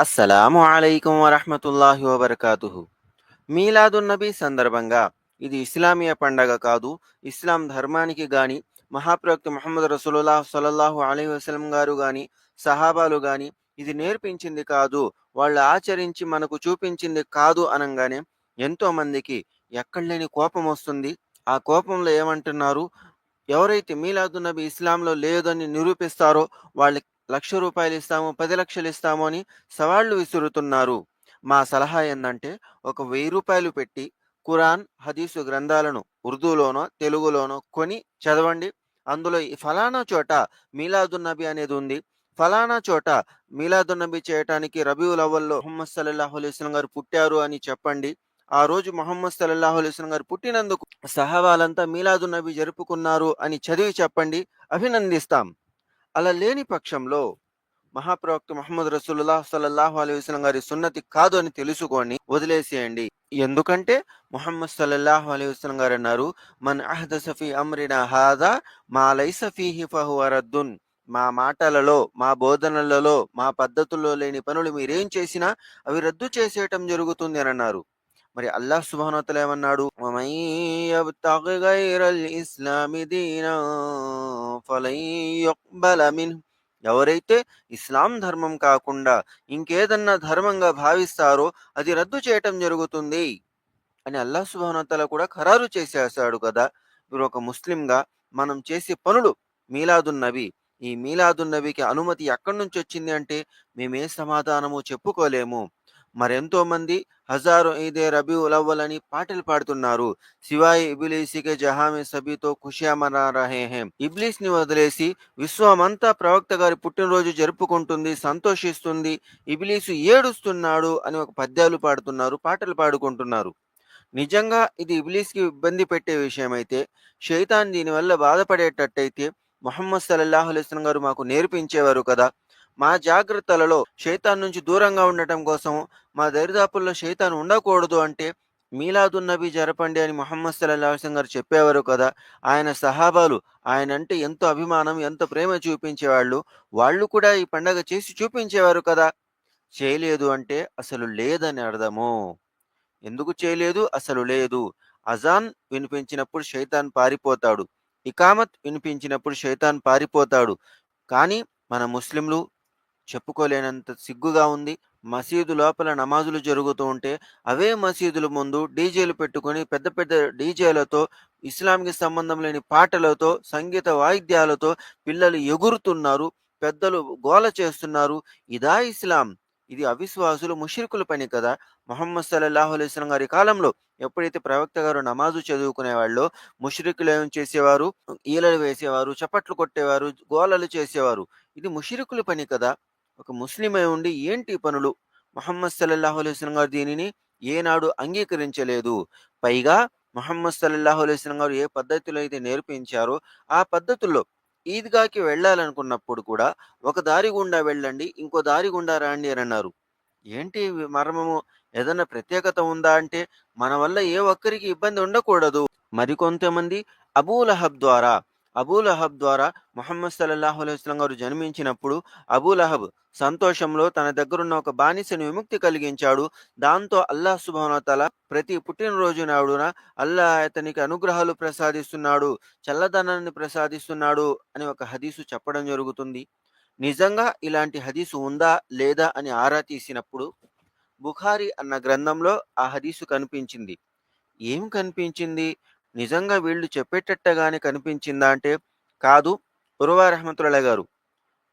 అస్సలాము అలైకుం వరహమతుల్లాహి వబర్కాతుహు. మీలాదున్నబీ సందర్భంగా ఇది ఇస్లామీయ పండగ కాదు ఇస్లాం ధర్మానికి గాని మహాప్రవక్త ముహమ్మద్ రసూలుల్లాహ్ సలల్లాహు అలీ వసలం గారు గాని సహాబాలు గాని ఇది నేర్పించింది కాదు వాళ్ళు ఆచరించి మనకు చూపించింది కాదు అనగానే ఎంతో మందికి ఎక్కడలేని కోపం వస్తుంది. ఆ కోపంలో ఏమంటున్నారు? ఎవరైతే మీలాదున్నబీ ఇస్లాంలో లేదని నిరూపిస్తారో వాళ్ళకి లక్ష రూపాయలు ఇస్తాము పది లక్షలు ఇస్తాము అని సవాళ్ళు విసురుతున్నారు. మా సలహా ఏంటంటే ఒక వెయ్యి రూపాయలు పెట్టి ఖురాన్ హదీసు గ్రంథాలను ఉర్దూలోనో తెలుగులోనో కొని చదవండి. అందులో ఈ ఫలానా చోట మీలాదున్నబి అనేది ఉంది. ఫలానా చోట మీలాదున్నబి చేయటానికి రబీউల్ అవల్లో ముహమ్మద్ సల్లాహు అలైస్లం గారు పుట్టారు అని చెప్పండి. ఆ రోజు మొహమ్మద్ సల్లాహు అలైస్లం గారు పుట్టినందుకు సహవాలంతా మీలాదున్నబి జరుపుకున్నారు అని చదివి చెప్పండి. అభినందిస్తాం. అలా లేని పక్షంలో మహాప్రవక్త మహమ్మద్ రసూలుల్లాh సల్లల్లాహు అలీ వసలం గారి సున్నతి కాదు అని తెలుసుకొని వదిలేసేయండి. ఎందుకంటే మొహమ్మద్ సల్లల్లాహు అలీ వసలం గారు అన్నారు మన్ అహదస సఫీ అమ్రిన హాదా మా లైసఫీ ఫీహి ఫహువ అరద్దున్ మా మాటలలో మా బోధనలలో మా పద్ధతుల్లో లేని పనులు మీరేం చేసినా అవి రద్దు చేసేయటం జరుగుతుంది అని అన్నారు. మరి అల్లాహ్ సుబానతల ఏమన్నాడు? ఎవరైతే ఇస్లాం ధర్మం కాకుండా ఇంకేదన్నా ధర్మంగా భావిస్తారో అది రద్దు చేయటం జరుగుతుంది అని అల్లాహ్ సుబానతల కూడా ఖరారు చేసేసాడు కదా. ఇప్పుడు ఒక ముస్లింగా మనం చేసే పనులు మీలాదున్ నబీ ఈ మీలాదున్ నబీకి అనుమతి ఎక్కడి నుంచి వచ్చింది అంటే మేమే సమాధానము చెప్పుకోలేము. మరెంతో మంది హజారు ఈదే రబీ ఉలవ్వలని పాటలు పాడుతున్నారు. శివాయి ఇబిలీసికే జహామే సబీతో ఖుషియా రహే హేం ఇబ్లీస్ని వదిలేసి విశ్వమంతా ప్రవక్త గారి పుట్టినరోజు జరుపుకుంటుంది సంతోషిస్తుంది ఇబిలీసు ఏడుస్తున్నాడు అని ఒక పద్యాలు పాడుతున్నారు పాటలు పాడుకుంటున్నారు. నిజంగా ఇది ఇబ్లీస్కి ఇబ్బంది పెట్టే విషయమైతే షైతాన్ దీనివల్ల బాధపడేటట్టయితే మొహమ్మద్ సల్లల్లాహు అలైస్లం గారు మాకు నేర్పించేవారు కదా మా జాగ్రత్తలలో శైతాన్ నుంచి దూరంగా ఉండటం కోసం మా దరిదాపుల్లో శైతాన్ ఉండకూడదు అంటే మీలాదున్నబి జరపండి అని మొహమ్మద్ సల్లాహు గారు చెప్పేవారు కదా. ఆయన సహాబాలు ఆయన అంటే ఎంతో అభిమానం ఎంతో ప్రేమ చూపించేవాళ్ళు. వాళ్ళు కూడా ఈ పండగ చేసి చూపించేవారు కదా. చేయలేదు అంటే అసలు లేదని అర్థము. ఎందుకు చేయలేదు? అసలు లేదు. అజాన్ వినిపించినప్పుడు శైతాన్ పారిపోతాడు. ఇకామత్ వినిపించినప్పుడు శైతాన్ పారిపోతాడు. కానీ మన ముస్లింలు చెప్పుకోలేనంత సిగ్గుగా ఉంది. మసీదు లోపల నమాజులు జరుగుతూ ఉంటే అవే మసీదుల ముందు డీజేలు పెట్టుకొని పెద్ద పెద్ద డీజేలతో ఇస్లాంకి సంబంధం లేని పాటలతో సంగీత వాయిద్యాలతో పిల్లలు ఎగురుతున్నారు పెద్దలు గోల చేస్తున్నారు. ఇదా ఇస్లాం. ఇది అవిశ్వాసులు ముషిర్కుల పని కదా. మొహమ్మద్ సల్లాహు అలైస్లం గారి కాలంలో ఎప్పుడైతే ప్రవక్త గారు నమాజు చదువుకునేవాళ్ళు ముషిరికులు ఏం చేసేవారు? ఈలలు వేసేవారు చప్పట్లు కొట్టేవారు గోలలు చేసేవారు. ఇది ముషిరికుల పని కదా. ఒక ముస్లిమై ఉండి ఏంటి పనులు? మొహమ్మద్ సల్లల్లాహు అలైస్లం గారు దీనిని ఏనాడు అంగీకరించలేదు. పైగా మొహమ్మద్ సల్లల్లాహు అలైస్లం గారు ఏ పద్ధతిలో అయితే నేర్పించారో ఆ పద్ధతుల్లో ఈద్గాకి వెళ్ళాలనుకున్నప్పుడు కూడా ఒక దారి గుండా వెళ్ళండి ఇంకో దారి గుండా రాండి అని అన్నారు. ఏంటి మర్మము? ఏదైనా ప్రత్యేకత ఉందా అంటే మన వల్ల ఏ ఒక్కరికి ఇబ్బంది ఉండకూడదు. మరికొంతమంది అబూలహబ్ ద్వారా అబూలహబ్ ద్వారా మొహమ్మద్ సల్లాహు అలైస్లం గారు జన్మించినప్పుడు అబూలహబ్ సంతోషంలో తన దగ్గరున్న ఒక బానిసను విముక్తి కలిగించాడు. దాంతో అల్లాహ్ సుబానతల ప్రతి పుట్టినరోజు నాడున అల్లాహ్ అతనికి అనుగ్రహాలు ప్రసాదిస్తున్నాడు చల్లదనాన్ని ప్రసాదిస్తున్నాడు అని ఒక హదీసు చెప్పడం జరుగుతుంది. నిజంగా ఇలాంటి హదీసు ఉందా లేదా అని ఆరా తీసినప్పుడు బుఖారి అన్న గ్రంథంలో ఆ హదీసు కనిపించింది. ఏం కనిపించింది? నిజంగా వీళ్ళు చెప్పేటట్టుగానే కనిపించిందా అంటే కాదు. ఉర్వా రహమతుల్లా గారు.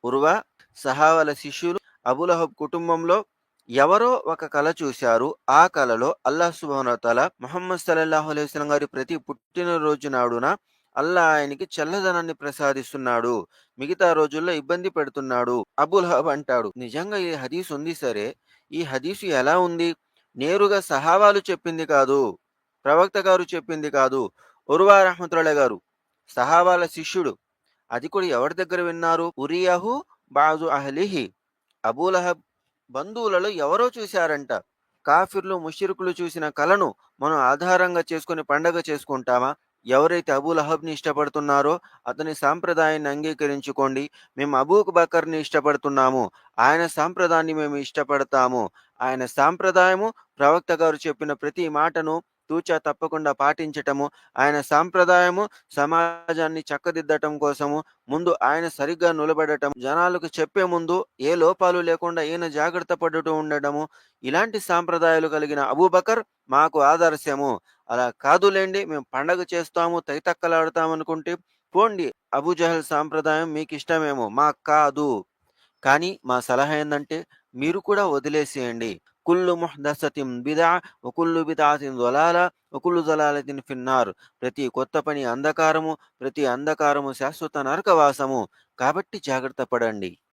ఉర్వా సహావల శిష్యులు అబులహబ్ కుటుంబంలో ఎవరో ఒక కళ చూశారు. ఆ కళలో అల్లాహ్ సుబానతల మొహమ్మద్ సల్లాహు అలైస్లం గారి ప్రతి పుట్టినరోజు నాడున అల్లా ఆయనకి చల్లదనాన్ని ప్రసాదిస్తున్నాడు. మిగతా రోజుల్లో ఇబ్బంది పెడుతున్నాడు. అబుల్హబ్ అంటాడు. నిజంగా ఈ హదీస్ ఉంది సరే. ఈ హదీసు ఎలా ఉంది? నేరుగా సహావాలు చెప్పింది కాదు. ప్రవక్త గారు చెప్పింది కాదు ఉర్వా రహమతుల్లా గారు సహాబాల శిష్యుడు అది కూడా ఎవరి దగ్గర విన్నారు ఉరియాహు బాజు అహ్లిహి అబూలహబ్ బంధువులలో ఎవరో చూశారంట కాఫిర్లు ముషిరుకులు చూసిన కళను మనం ఆధారంగా చేసుకుని పండగ చేసుకుంటామా ఎవరైతే అబూ లహబ్‌ని ఇష్టపడుతున్నారో అతని సాంప్రదాయాన్ని అంగీకరించుకోండి. మేము అబూక్ బకర్‌ని ఇష్టపడుతున్నాము. ఆయన సాంప్రదాయాన్ని మేము ఇష్టపడతాము. ఆయన సాంప్రదాయము ప్రవక్త గారు చెప్పిన ప్రతి మాటను తూచా తప్పకుండా పాటించటము, ఆయన సాంప్రదాయము సమాజాన్ని చక్కదిద్దటం కోసము ముందు ఆయన సరిగ్గా నిలబడటం, జనాలకు చెప్పే ముందు ఏ లోపాలు లేకుండా ఈయన జాగ్రత్త పడుతూ ఉండటము ఇలాంటి సాంప్రదాయాలు కలిగిన అబూబకర్ మాకు ఆదర్శము. అలా కాదులేండి మేము పండగ చేస్తాము, తైతక్కలాడతామనుకుంటే పోండి. అబూజహల్ సాంప్రదాయం మీకు ఇష్టమేమో మాకు కాదు. కానీ మా సలహా ఏంటంటే మీరు కూడా వదిలేసేయండి. కుల్లు ముహ్దసతిం బిదా ఒకళ్ళు కుల్లు బిద్అతిన్ ఒకళ్ళు వ ఫిన్నారు ప్రతి కొత్త పని అంధకారము, ప్రతి అంధకారము శాశ్వత నరకవాసము. కాబట్టి జాగ్రత్త పడండి.